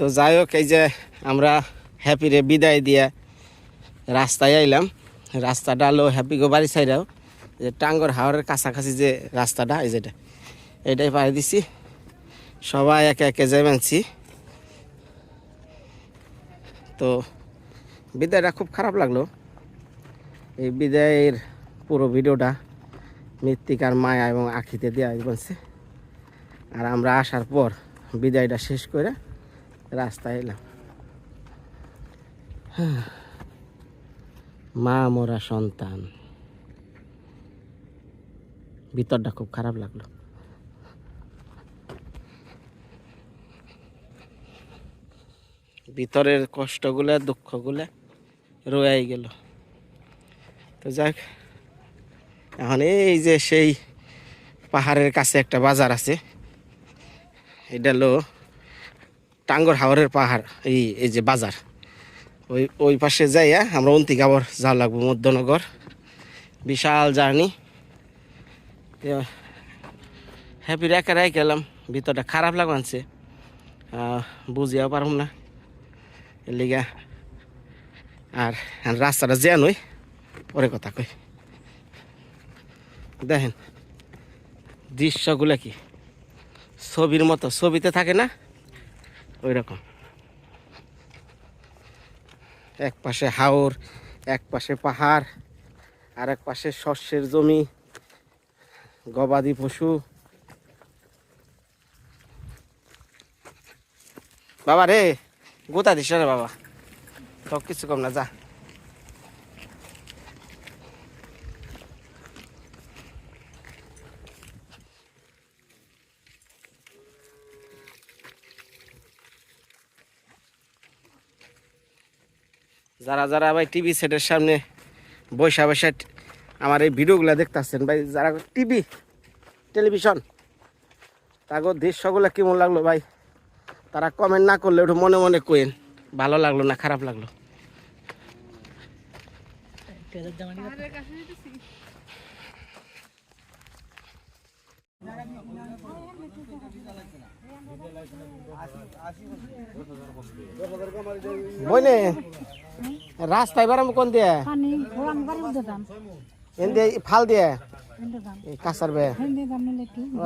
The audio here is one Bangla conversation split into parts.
তো যাই হোক, এই যে আমরা হ্যাপিরে বিদায় দিয়ে রাস্তায় আইলাম। রাস্তাটা হলো হ্যাপিগো বাড়ি সাইডাও। যে টাঙ্গর হাওড়ের কাছাকাছি যে রাস্তাটা, এই যেটা এটাই পাড়ি দিছি। সবাই একে একে যাই মানছি। তো বিদায়টা খুব খারাপ লাগল। এই বিদায়ের পুরো ভিডিওটা মৃত্তিকার মায়া এবং আখিতে দেওয়া বলছে আর আমরা আসার পর বিদায়টা শেষ করে রাস্তায় এলাম। মা মোরা সন্তান। ভিতরটা খুব খারাপ লাগল। ভিতরের কষ্টগুলো, দুঃখগুলো রয়ে গেল। তো যাক, এখন এই যে সেই পাহাড়ের কাছে একটা বাজার আছে, এটা হলো টাঙ্গর হাওরের পাহাড়, এই এই যে বাজার। ওই ওই পাশে যাইয়া আমরা অন্তিকাবর যাওয়া লাগবো, মধ্যনগর। বিশাল জার্নি। হ্যাপি রেখে রেখে গেলাম। ভিতরটা খারাপ লাগছে বুঝিয়াও পারুম না। এর আর রাস্তাটা যে নই পরে কথা কই। দেখেন, দৃশ্যগুলো কি? ছবির মতো, ছবিতে থাকে না? ওই রকম এক পাশে হাওর, এক পাশে পাহাড়, আর এক পাশে শস্যের জমি, গবাদি পশু। বাবা রে, গোতা দিস রে বাবা। সব কিছু কম না, যা। যারা যারা ভাই টিভি সেটের সামনে বৈশা বৈশা আমার এই ভিডিওগুলো দেখতেছেন, ভাই, যারা টিভি টেলিভিশন তাগো দৃশ্যগুলো কেমন লাগল ভাই? তারা কমেন্ট না করলে ওটা মনে মনে কোয়েন ভালো লাগল না খারাপ লাগল? বইনে রাস্তায় বেড়াম কোন দিয়ে? এন দিয়ে ফাল দিয়ে? কাঁচার বে।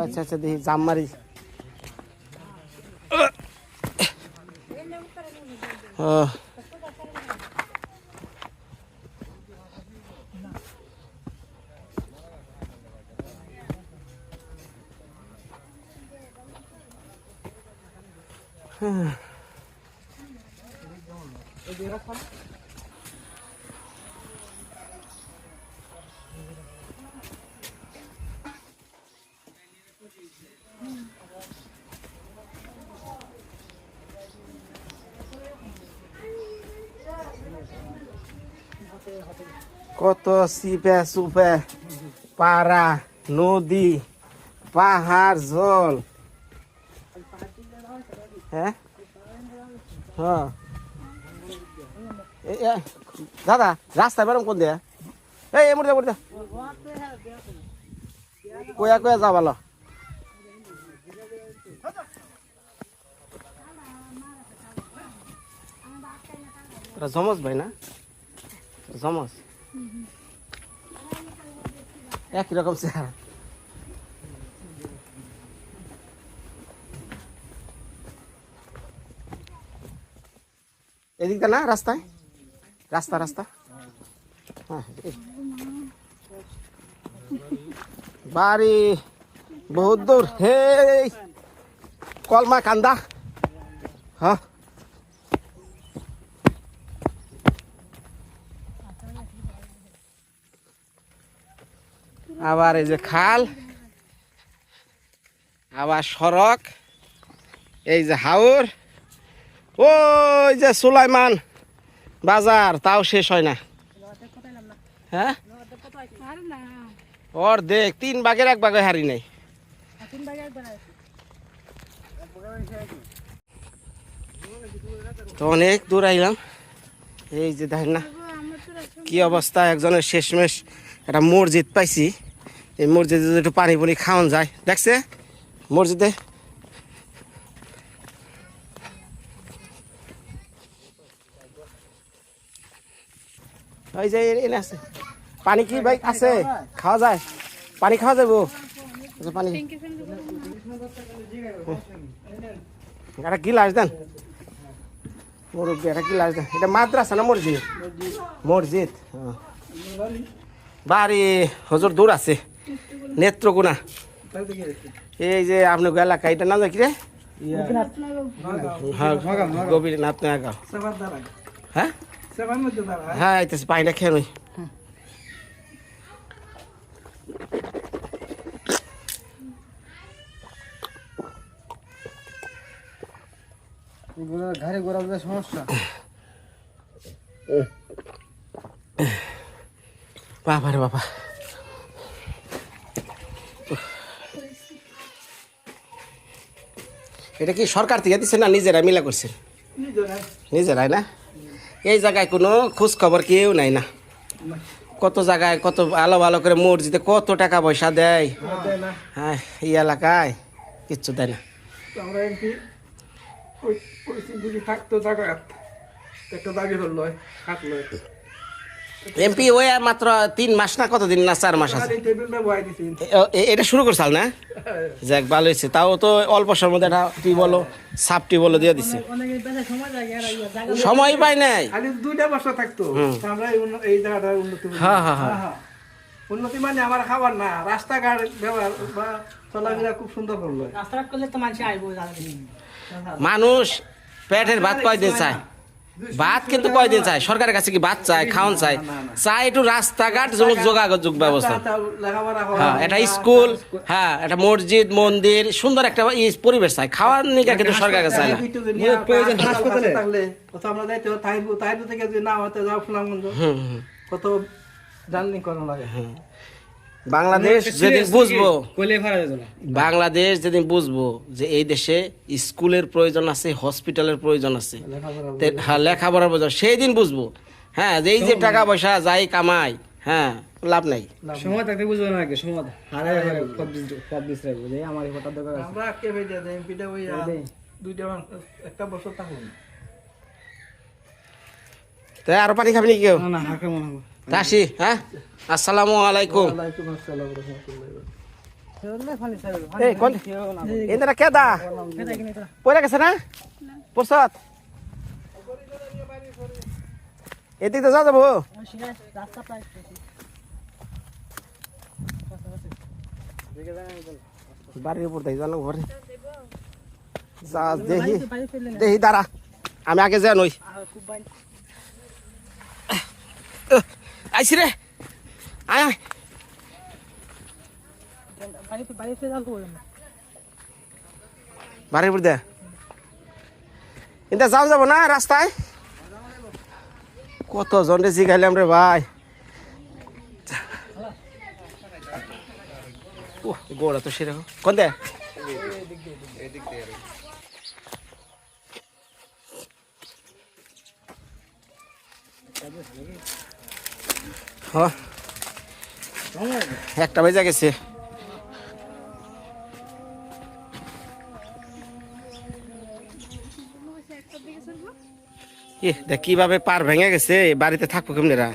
আচ্ছা আচ্ছা দেখি জাম মারি। ও কত সিপে সুপে পাড়া নদী পাহাড় জল হ্যাঁ হ্যাঁ এ- এ, দাদা রাস্তা বেরম কোন দিয়ে? এই এমর দিয়ে দে কয়া কয়া যা ভালো। তোরা ভাই না? জমজ একই রকম চেহারা। এদিকটা না, রাস্তায়? রাস্তা রাস্তা। হ্যাঁ বাড়ি বহুত দূর। হে কলমা কান্দা। হ্যাঁ। আবার এই যে খাল, আবার সড়ক, এই যে হাওর। ওই যে সুলাইমান। বাজার, তাও শেষ হয় না। হ্যাঁ? ওর দেখ, তিন ভাগের এক ভাগে হারি নাই। তো অনেক দূর আইলাম। এই যে দেখেন না, কি অবস্থা, একজনের শেষমেশ একটা মসজিদ পাইছি। এই মসজিদে একটু পানি পুনি খাওয়ান যায়। দেখছে? মসজিদে ওই যে এনে আছে। পানি কি ভাই আছে? খাওয়া যায়? পানি খাওয়া যাব? আচ্ছা, পানি। একটা গিলাস দেন। মুরব্বী একটা গিলাস দেন। এটা মাদ্রাসা না মসজিদ? মসজিদ হ্যাঁ। বাড়ি হজুর দূর আছে। নেত্রকোনা। এই যে আপনি এলাকা এটা নাম কি রে? হ্যাঁ গভীর নাথ গাঁও হ্যাঁ? হ্যাঁ আইতেছে পানিটা খেয়ে নই ঘাড়ে গোড়া সমস্যা। বাবা রে বাবা। এটা কি সরকার থেকে দিচ্ছে না নিজেরা মিলা করছে নিজেরাই না? এই জায়গায় কোনো খোঁজ খবর কেউ নাই না। কত জায়গায় কত ভালো ভালো করে মসজিদে কত টাকা পয়সা দেয়? হ্যাঁ এই এলাকায় কিচ্ছু দেয় না। থাকতো একটা দাবি হলো কাটলো এমপি ওই মাত্র তিন মাস না কতদিন না চার মাস আছে? এটা শুরু করছাল না? যাক ভালো হয়েছে। তাও তো অল্প সময়ের মধ্যে একটা বলো সাপ টিউবওয়েলও দিয়ে দিছে। সময় পাই নাই। দুইটা বছর থাকতো আমরা এই জায়গাটা উন্নতি হ্যাঁ, হ্যাঁ, হ্যাঁ। উন্নতি মানে আমার খাবার না রাস্তাঘাট ব্যবহার বা চলাফেরা খুব সুন্দর করল। রাস্তাঘাট করলে তো মানুষ মানুষ পেটের ভাত কয়দিন চায়? ভাত কিন্তু কয়দিন চায়? সরকারের কাছে কি ভাত চায় খাওয়ান চায়? চায় একটু রাস্তাঘাট যোগাযোগ ব্যবস্থা। হ্যাঁ একটা স্কুল হ্যাঁ একটা মসজিদ মন্দির সুন্দর একটা পরিবেশ চায়। খাওয়ার নিকা কিন্তু সরকারের কাছে চায় না। প্রয়োজন হাসপাতালে? থাকলে আমরা যাইতে তাইবু তাইবু থেকে যদি না হতে যাও সুনামগঞ্জ হুম, হুম। কত জার্নি করানো লাগে। বাংলাদেশ যেদিন বুঝব। না। বাংলাদেশ যেদিন বুঝব যে এই দেশে স্কুলের প্রয়োজন আছে হসপিটালের প্রয়োজন আছে। হ্যাঁ লেখাপড়ার প্রয়োজন সেই দিন বুঝব। হ্যাঁ যে এই যে টাকা পয়সা যাই কামাই হ্যাঁ লাভ নাই। সময় থাকতে বুঝবে না আগে সময় হারাই হারাই সব দিস সব দিস রাখব যে আমার হঠাৎ দরকার আমরা কে ভেজে দেয় এমপিটা ওই আর দুইটা একটা বছর থাকুন তাই আরও পানি খাবি নাকি কেউ? না না হাঁকে মনে হবে তা হ্যাঁ? আসসালামু আলাইকুম। ওয়ালাইকুম আসসালাম ওয়া রাহমাতুল্লাহি এই কোন এন্দরা কে দা পড়ে গেছে না? প্রসাদ এদিক তো যা যাব। বাড়ির উপর দেখি জানো ঘরে। যা দেখি দেখি দাঁড়া। আমি আগে যাই নই। আইসি রে। আয় বাড়ির উপর দে। এটা যাও যাব না রাস্তায়? কত জনে জিগাইলাম রে ভাই। ওহ, গোড়া তো সেরকম। কোন দে? হ। একটা বেজা গেছে। কীভাবে পার ভেঙে গেছে বাড়িতে থাকব কেমনেরা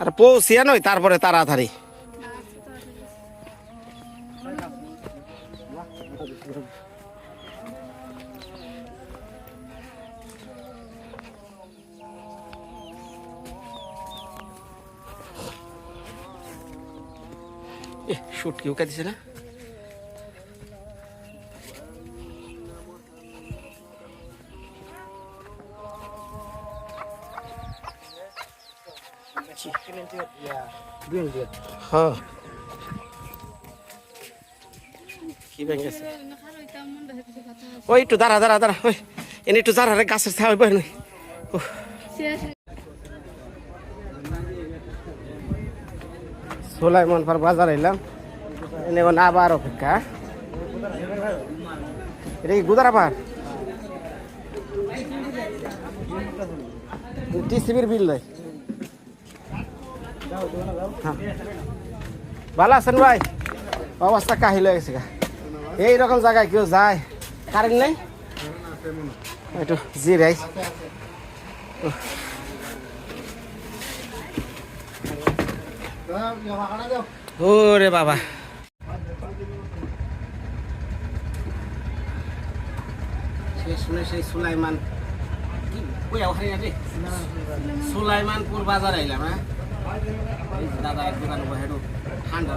আর পৌঁছিয়া নয়, তারপরে তাড়াতাড়ি। কেউ দিছে না? হ্যাঁ। কি ভেঙে গেছে ওই একটু দাঁড়া দাঁড়া দাঁড়া ওই এনে একটু দাঁড়া রে গাছের ছাওয়া বই নই সোলাইমন পার বাজার এলাম এখন আবার অপেক্ষা। এটা কি গুদারা পার টিসিবির বিল দেয় হ্যাঁ। ভালো আছেন ভাই? অবস্থা কাহিল হয়ে গেছে। এইরকম জায়গায় কেউ যায় কারেন্ট নেই? একটু জিরাই ওরে বাবা। শুনে সেই সুলাইমান সুলাইমানপুর বাজার আইলাম হ্যাঁ? দাদা এক দোকান হেঁটু ঠান্ডা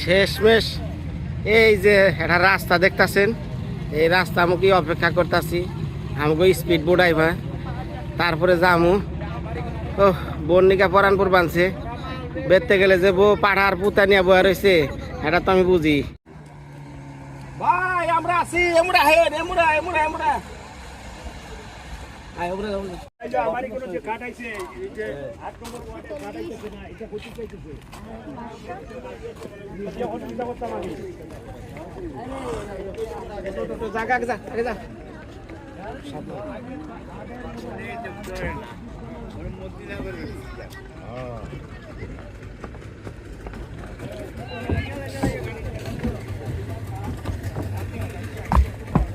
শেষমেশ এই যে একটা রাস্তা দেখতাছেন, এই রাস্তা আমাকে অপেক্ষা করতেছি? আমাকে স্পিড বোট আইবা তারপরে যামু। ও বর্ণিকা পরানপুর বানছে। বেরতে গেলে যে বউ পাড়ার পুতা নিয়ে বয়া রয়েছে এটা তো আমি বুঝি। ভাই আমরা আছি এমরা হে এমরা এমরা এমরা আয় এমরা এমরা জায়গা যা যা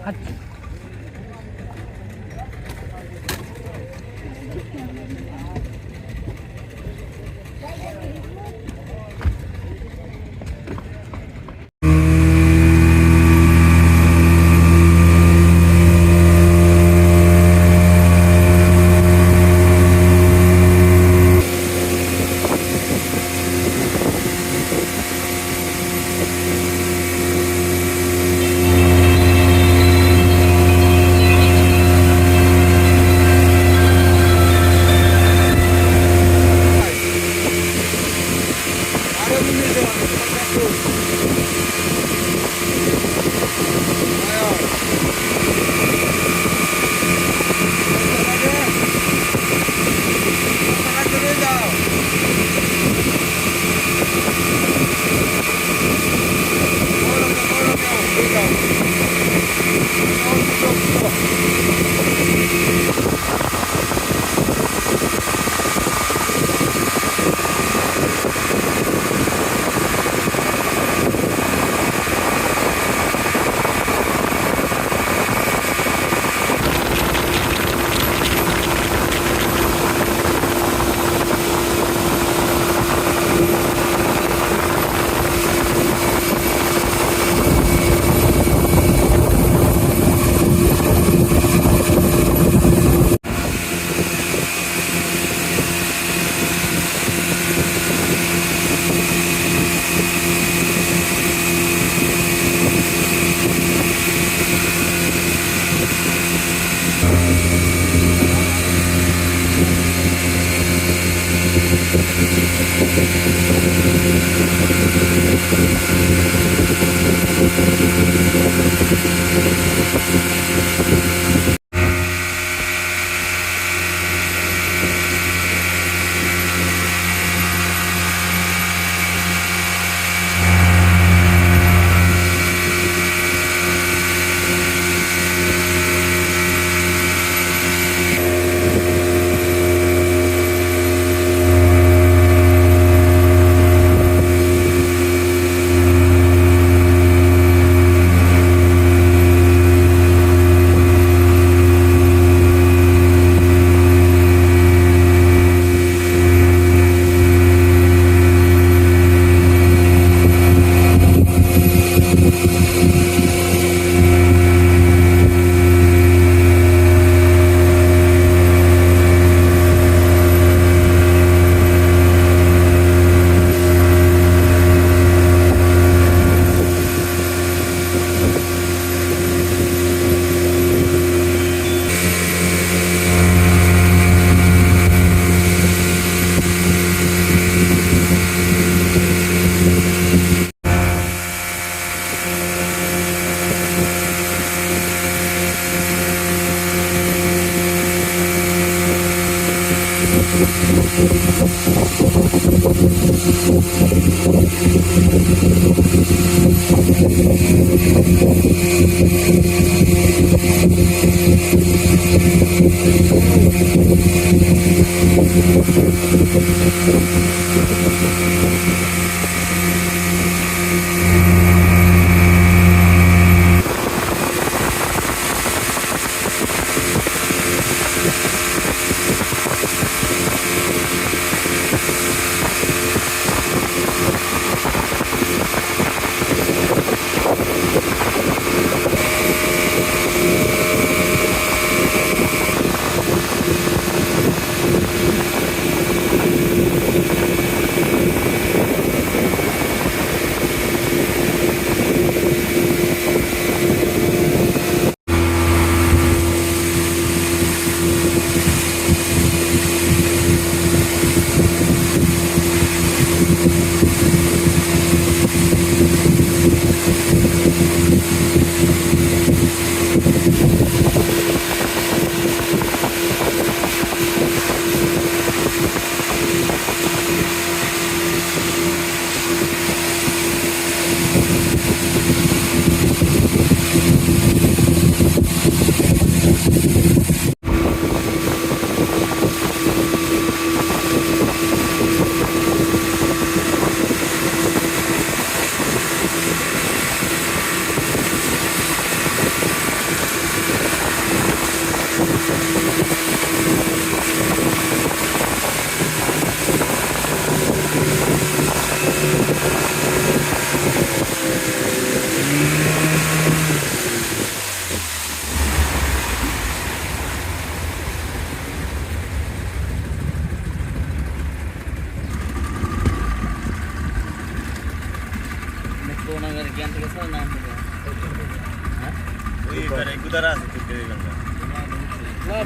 আচ্ছা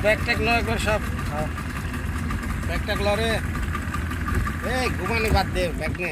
ব্যাগ ট্যাগ লয় একবার সব। ব্যাগ ট্যাগ লরে এই ঘুমানি বাদ দে ব্যাগ নে।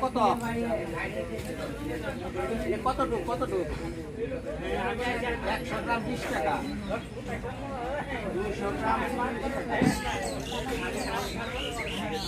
কত? কতটুক কতটুক একশো গ্রাম বিশ টাকা দুশো গ্রাম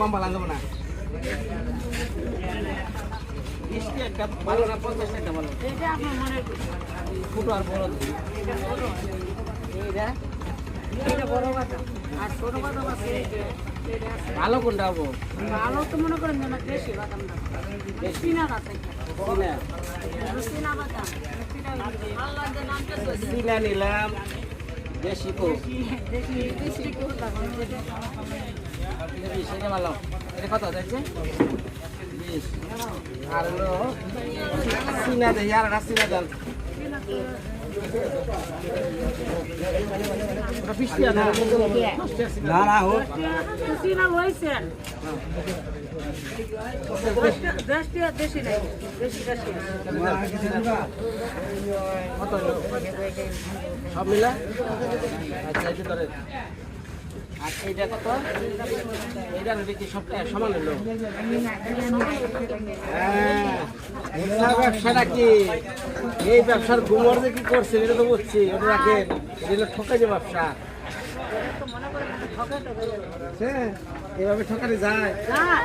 কম ভালো দেবো না। একটা ভালো না পঞ্চাশ টাকা ভালো। মনে ফুটো আর বড় এইটা এটা বড়। কথা আর ছোট কথা আছে এটা ভালো কোনটা হব? ভালো তো মনে করেন দেশি বাদাম না। নিলাম। বেশি কো। দেশি দেশি কেউ যেটা সেটা ভালো এটা কত? দেখছে বিশ। আর হলো চিনা দেয় আর একটা চিনা দেন বিশ না না হোক হয়েছে। সব মিলা? আচ্ছা এটা আর এইটা কত? এইটা দেখি সবটা সমান হলো হ্যাঁ ব্যবসাটা কি? এই ব্যবসার গুমর যে কি করছে এটা তো বুঝছি ওটা রাখেন এটা ঠকাই যে ব্যবসা। এভাবে ঠকাতে যায়? যায়।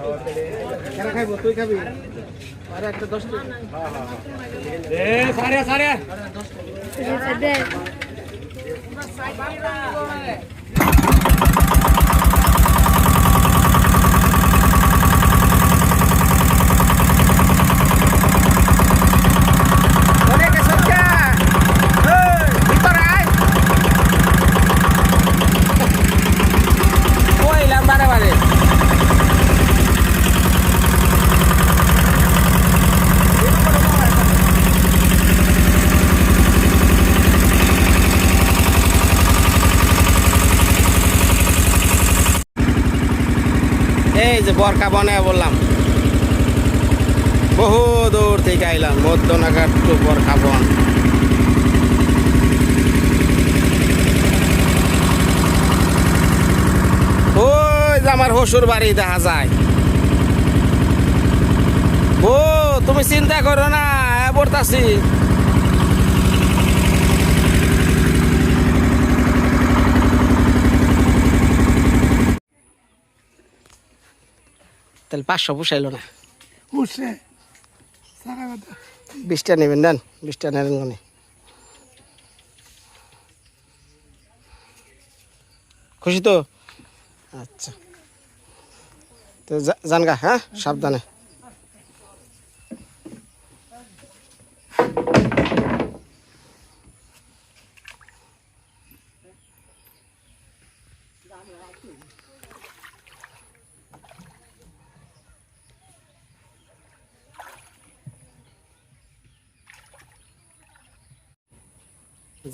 কেনা খাইব তুই খাবি? আরে একটা দশ টাকা এ সারে সারে দে ওরে কে সত্যা এই ভিতরে আয় কইলাম বারে বারে এই যে বরকা বনে বললাম। বহু দূর থেকে আইলাম, মধ্যনাঘাট টু বরকা বন। ওই আমার হসুর বাড়ি দেখা যায়। ও, তুমি চিন্তা করো না পড়তাছি তাহলে পাঁচশো পুষাইলো না। বিশটা নেবেন দেন। বিশটা নেবেন মানে খুশি তো? আচ্ছা। তো জানগা হ্যাঁ? সাবধানে।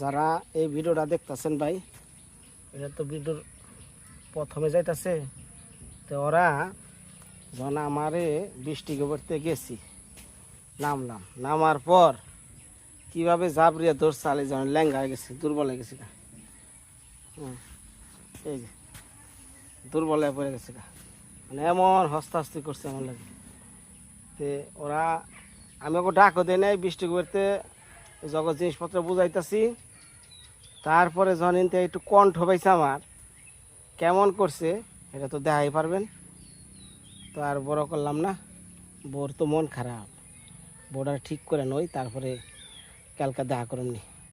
যারা এই ভিডিওটা দেখতেছেন ভাই এটা তো ভিডিওর প্রথমে যাইতাছে, তো ওরা যখন আমারে বৃষ্টি গোবরতে গেছি, নামলাম। নামার পর কীভাবে জাবরিয়া দৌড় চালে যখন ল্যাঙ্গা হয়ে গেছে, দুর্বল হয়ে গেছে এই যে, দুর্বল হয়ে পড়ে গেছে গা। মানে এমন হস্তাহস্তি করছে আমার লাগে। তে ওরা আমি ওকে ডাকও দেয় নাই, বৃষ্টি গোবরতে জগৎ জিনিসপত্র বুঝাইতাছি। তারপরে জনিনতে একটু কণ্ঠ পাইছে আমার, কেমন করছে, এটা তো দেখাই পারবেন। তো আর বড় করলাম না, বোর তো মন খারাপ। বোর্ডার ঠিক করে নই তারপরে কালকে দেখা করুন নি